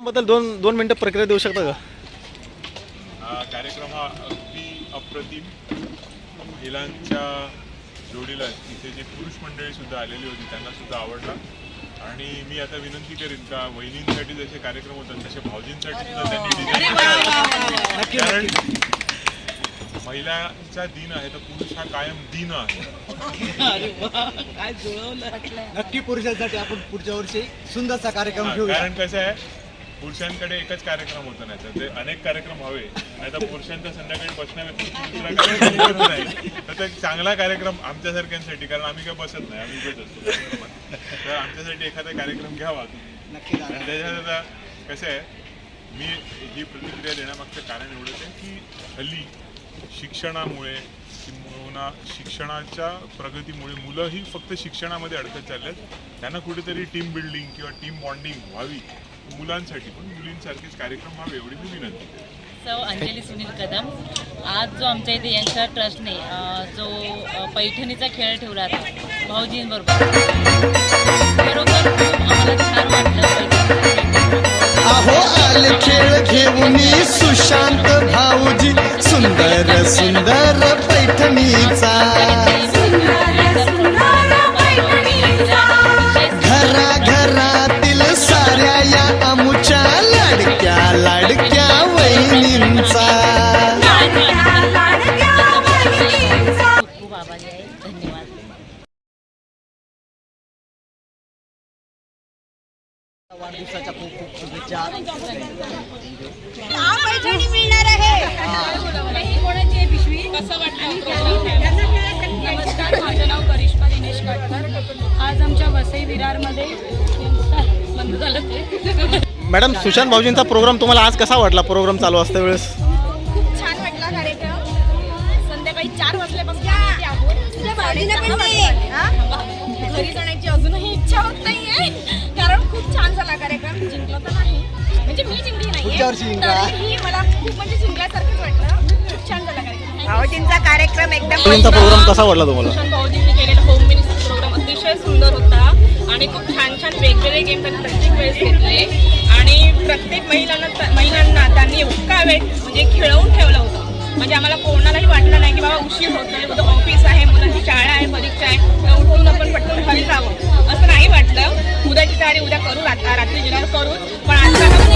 बद्दल दोन दोन मिनिटं प्रक्रिया देऊ शकता का? हा कार्यक्रम हा अगदी अप्रतिम महिलांच्या जोडीला इथे जे पुरुष मंडळी सुद्धा आलेली होती त्यांना सुद्धा आवडला. आणि मी आता विनंती करीन का वहिनींसाठी जसे कार्यक्रम होतात तसे भाऊजींसाठी सुद्धा त्यांनी कारण महिलांचा दिन आहे तर पुरुष हा कायम दिन आहे. नक्की पुरुषांसाठी आपण पुढच्या वर्षी सुंदरचा कार्यक्रम घेऊया. कारण कसं आहे पुरुषांकडे एकच कार्यक्रम होतो नाही तर ते अनेक कार्यक्रम हवे नाही तर पुरुषांचा संध्याकाळी बसण्याव्यतिरिक्त तर ते एक चांगला कार्यक्रम आमच्यासारख्यांसाठी कारण आम्ही काय बसत नाही आम्ही असतो. तर आमच्यासाठी एखादा कार्यक्रम घ्यावा. त्याच्यात आता कसं आहे मी ही प्रतिक्रिया देण्यामागचं कारण एवढंच आहे की हल्ली शिक्षणामुळे किंवा शिक्षणाच्या प्रगतीमुळे मुलं ही फक्त शिक्षणामध्ये अडकत चालले आहेत त्यांना कुठेतरी टीम बिल्डिंग किंवा टीम बॉन्डिंग व्हावी. मुलांसाठी पण मुलींसारखेच कार्यक्रम व्हावे एवढी मी विनंती करते सौ अंजली सुनील कदम आज जो आमच्या इथे यंगस्टर ट्रस्टने जो पैठणीचा खेळ ठेवला होता भाऊजींबरोबर. खरोखर खूप आम्हाला छान वाटलं अहो आले खेळ घेऊन सुशांत भाऊजी सुंदर सुंदर पैठणीचा. वाढदिवसाच्या खूप खूप शुभेच्छा. पैठणी मिळणार आहे. नमस्कार माझं नाव करिश्मा दिनेश काटकर आज आमच्या वसई विरारमध्ये बंद झालं ते मॅडम सुशांत भाऊजींचा प्रोग्राम तुम्हाला आज कसा वाटला? प्रोग्राम चालू असते वेळेस? खूप छान वाटला कार्यक्रम. संध्याकाळी चार वाजल्यापासून वाजले. हा? घरी जाण्याची जिंकलो तर नाही. म्हणजे मी जिंकली नाहीये. पुढच्या वर्षी जिंका. तरीही मला खूप म्हणजे जिंकल्यासारखंच वाटलं. खूप छान झाला कार्यक्रम. एकदम प्रोग्राम कसा वाटला तुम्हाला? भूषण भाऊजींनी केलेला होम मिनिस्टर प्रोग्राम अतिशय सुंदर होता. आणि खूप छान छान वेगवेगळे गेम त्यांनी प्रत्येक वेळेस घेतले. आणि प्रत्येक महिलांना महिलांना त्यांनी इतका वेळ म्हणजे खेळवून ठेवलं होतं. म्हणजे आम्हाला कोणालाही वाटलं नाही की बाबा उशीर होतोय. अरे उद्या करू रात्री डिनर करू. पण आता